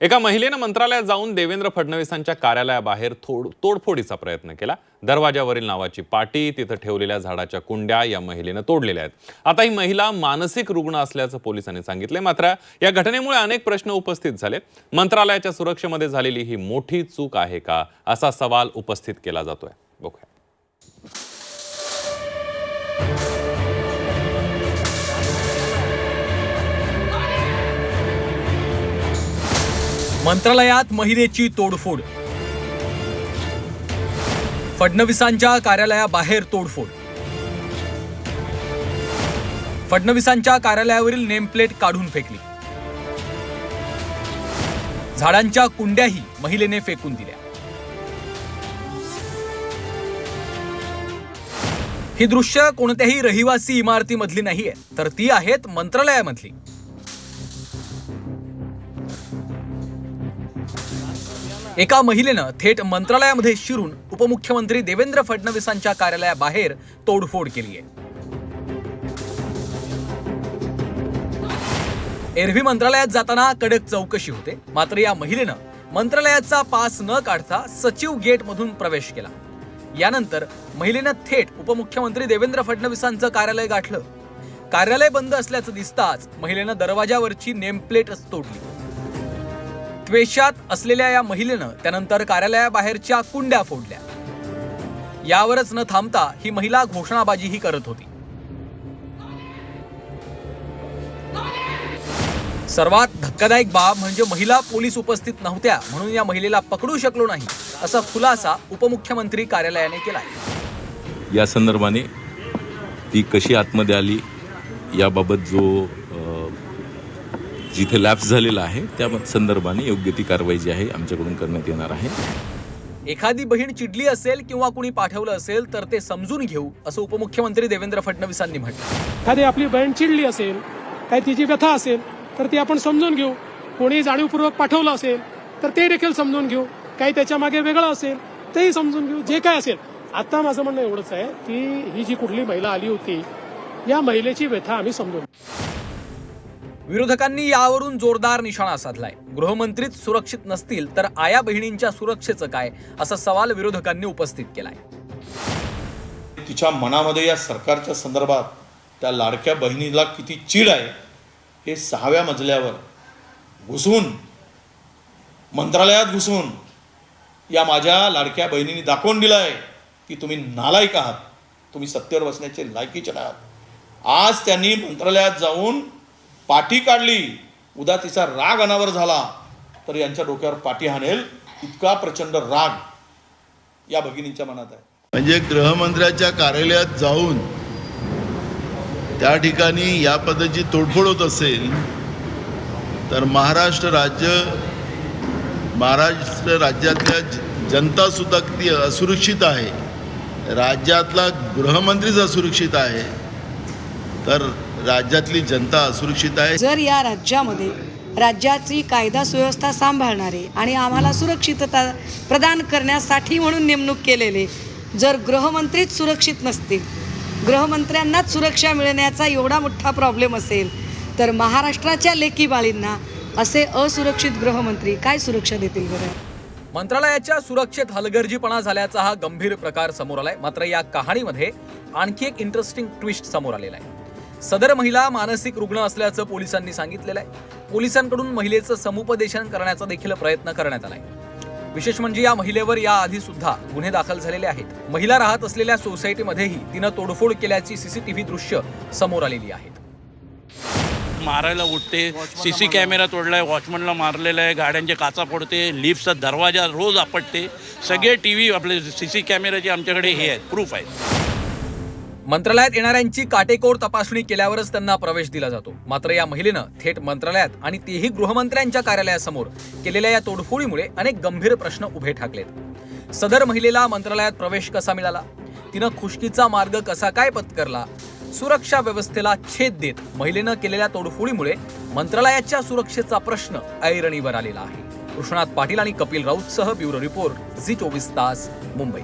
एका महिलेनं मंत्रालयात जाऊन देवेंद्र फडणवीसांच्या कार्यालयाबाहेर थोड तोडफोडीचा प्रयत्न केला. दरवाजावरील नावाची पाटी तिथं ठेवलेल्या झाडाच्या कुंड्या या महिलेनं तोडलेल्या आहेत. आता ही महिला मानसिक रुग्ण असल्याचं पोलिसांनी सांगितलंय. मात्र या घटनेमुळे अनेक प्रश्न उपस्थित झाले मंत्रालयाच्या सुरक्षेमध्ये झालेली ही मोठी चूक आहे का? असा सवाल उपस्थित केला जातोय. बघूया. मंत्रालयात महिलेची तोडफोड. फडणवीसांच्या कार्यालयाबाहेर तोडफोड. फडणवीसांच्या कार्यालयावरील नेमप्लेट काढून फेकली. झाडांच्या कुंड्याही महिलेने फेकून दिल्या. ही दृश्य कोणत्याही रहिवासी इमारतीमधली नाहीये तर ती आहेत मंत्रालयामधली. एका महिलेनं थेट मंत्रालयामध्ये शिरून उपमुख्यमंत्री देवेंद्र फडणवीसांच्या कार्यालयाबाहेर तोडफोड केली आहे. एरव्ही मंत्रालयात जाताना कडक चौकशी होते. मात्र या महिलेनं मंत्रालयाचा पास न काढता सचिव गेटमधून प्रवेश केला. यानंतर महिलेनं थेट उपमुख्यमंत्री देवेंद्र फडणवीसांचं कार्यालय गाठलं. कार्यालय बंद असल्याचं दिसताच महिलेनं दरवाजावरची नेमप्लेटच तोडली. द्वेषात असलेल्या या महिलेनं त्यानंतर कार्यालयाबाहेरच्या कुंड्या फोडल्या. यावरच न थांबता ही महिला घोषणाबाजीही करत होती. सर्वात धक्कादायक बाब म्हणजे महिला पोलीस उपस्थित नव्हत्या म्हणून या महिलेला पकडू शकलो नाही असा खुलासा उपमुख्यमंत्री कार्यालयाने केला या संदर्भाने ती कशी आतमध्ये आली याबाबत जो जिथे लॅप्स झालेला आहे त्या संदर्भाने योग्य ती कारवाई जी आहे आमच्याकडून करण्यात येणार आहे. एखादी बहीण चिडली असेल किंवा कुणी पाठवलं असेल तर ते समजून घेऊ असं उपमुख्यमंत्री देवेंद्र फडणवीसांनी म्हटलं. एखादी आपली बहीण चिडली असेल काही तिची व्यथा असेल तर ती आपण समजून घेऊ. कोणी जाणीवपूर्वक पाठवलं असेल तर ते देखील समजून घेऊ. काही त्याच्यामागे वेगळं असेल तेही समजून घेऊ. जे काय असेल. आता माझं म्हणणं एवढंच आहे की ही जी कुठली महिला आली होती या महिलेची व्यथा आम्ही समजून विरोधकांनी यावरून जोरदार निशाणा साधलाय. गृहमंत्रीच सुरक्षित नसतील तर आया बहिणींच्या सुरक्षेचं काय? असा सवाल विरोधकांनी उपस्थित केलाय. तिच्या मनामध्ये या सरकारच्या संदर्भात त्या लाडक्या बहिणीला किती चीड आहे हे सहाव्या मजल्यावर घुसून मंत्रालयात घुसून या माझ्या लाडक्या बहिणीने दाखवून दिलं आहे की तुम्ही नालायक आहात. तुम्ही सत्तेवर बसण्याचे लायकीचे आहात आज त्यांनी मंत्रालयात जाऊन पाठी काढली. उद्या तिचा राग अनावर झाला तर यांच्या डोक्यावर पाठी हाणेल. इतका प्रचंड राग या भगिनींच्या मनात आहे. म्हणजे गृहमंत्र्याच्या कार्यालयात जाऊन त्या ठिकाणी या पद्धतीची तोडफोड होत असेल तर महाराष्ट्र राज्य महाराष्ट्र राज्यातल्या जनतासुद्धा किती असुरक्षित आहे. राज्यातला गृहमंत्रीच असुरक्षित आहे. तर राज्यातली जनता असुरक्षित आहे. जर या राज्यामध्ये राज्याची कायदा सुव्यवस्था सांभाळणारे आणि आम्हाला सुरक्षितता प्रदान करण्यासाठी म्हणून नेमणूक केलेले जर गृहमंत्रीच सुरक्षित नसतील गृहमंत्र्यांनाच सुरक्षा मिळण्याचा एवढा मोठा प्रॉब्लेम असेल तर महाराष्ट्राच्या लेकी बाळींना असे असुरक्षित गृहमंत्री काय सुरक्षा देतील बरं? मंत्रालयाच्या सुरक्षेत हलगर्जीपणा झाल्याचा हा गंभीर प्रकार समोर आलाय. मात्र या कहाणीमध्ये आणखी एक इंटरेस्टिंग ट्विस्ट समोर आलेला आहे. सदर महिला मानसिक रुग्ण असल्याचं पोलिसांनी सांगितलेलं आहे. पोलिसांकडून महिलेचं समुपदेशन करण्याचा देखील प्रयत्न करण्यात आलाय. विशेष म्हणजे या महिलेवर या आधी सुद्धा गुन्हे दाखल झालेले आहेत. महिला राहत असलेल्या सोसायटीमध्येही तिनं तोडफोड केल्याची सीसीटीव्ही दृश्य समोर आलेली आहेत मारायला उठते सी सी कॅमेरा तोडलाय वॉचमनला मारलेला आहे गाड्यांचे काचा फोडते लिफ्टचा दरवाजा रोज आपटते. सगळे टी व्ही आपले सी सी कॅमेराचे आमच्याकडे हे आहेत प्रूफ आहेत. मंत्रालयात येणाऱ्यांची काटेकोर तपासणी केल्यावरच त्यांना प्रवेश दिला जातो. मात्र या महिलेनं थेट मंत्रालयात आणि तेही गृहमंत्र्यांच्या कार्यालयासमोर केलेल्या या तोडफोडीमुळे अनेक गंभीर प्रश्न उभे ठाकलेत. सदर महिलेला मंत्रालयात प्रवेश कसा मिळाला? तिनं खुशकीचा मार्ग कसा काय पत्करला? सुरक्षा व्यवस्थेला छेद देत महिलेनं केलेल्या तोडफोडीमुळे मंत्रालयाच्या सुरक्षेचा प्रश्न ऐरणीवर आलेला आहे. कृष्णात पाटील आणि कपिल राऊतसह ब्युरो रिपोर्ट झी चोवीस तास मुंबई.